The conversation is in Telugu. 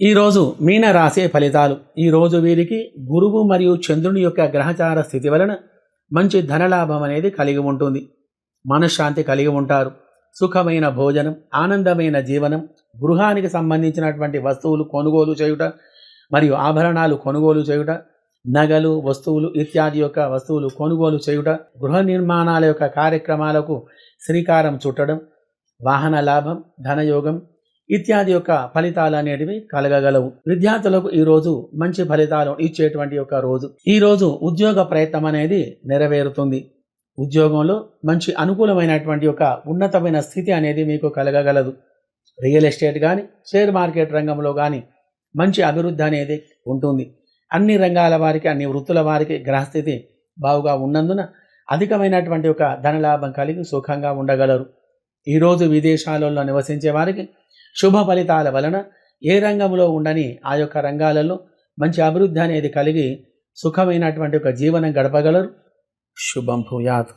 ఈరోజు మీన రాసే ఫలితాలు. ఈరోజు వీరికి గురువు మరియు చంద్రుని యొక్క గ్రహచార స్థితి వలన మంచి ధనలాభం అనేది కలిగి ఉంటుంది. మనశ్శాంతి కలిగి ఉంటారు. సుఖమైన భోజనం ఆనందమైన జీవనం గృహానికి సంబంధించినటువంటి వస్తువులు కొనుగోలు చేయుట మరియు ఆభరణాలు కొనుగోలు చేయుట నగలు వస్తువులు ఇత్యాది యొక్క వస్తువులు కొనుగోలు చేయుట గృహ నిర్మాణాల యొక్క కార్యక్రమాలకు శ్రీకారం చుట్టడం వాహన లాభం ధనయోగం ఇత్యాది యొక్క ఫలితాలు అనేటివి కలగగలవు. విద్యార్థులకు ఈ రోజు మంచి ఫలితాలు ఇచ్చేటువంటి ఒక రోజు. ఈ రోజు ఉద్యోగ ప్రయత్నం అనేది నెరవేరుతుంది. ఉద్యోగంలో మంచి అనుకూలమైనటువంటి ఒక ఉన్నతమైన స్థితి అనేది మీకు కలగగలదు. రియల్ ఎస్టేట్ కానీ షేర్ మార్కెట్ రంగంలో కానీ మంచి అభివృద్ధి అనేది ఉంటుంది. అన్ని రంగాల వారికి అన్ని వృత్తుల వారికి గ్రహస్థితి బాగుగా ఉన్నందున అధికమైనటువంటి ఒక ధనలాభం కలిగి సుఖంగా ఉండగలరు. ఈరోజు విదేశాలలో నివసించే వారికి శుభ ఫలితాల వలన ఏ రంగంలో ఉండని ఆ యొక్క రంగాలలో మంచి అభివృద్ధి అనేది కలిగి సుఖమైనటువంటి ఒక జీవనం గడపగలరు. శుభం భూయాత్.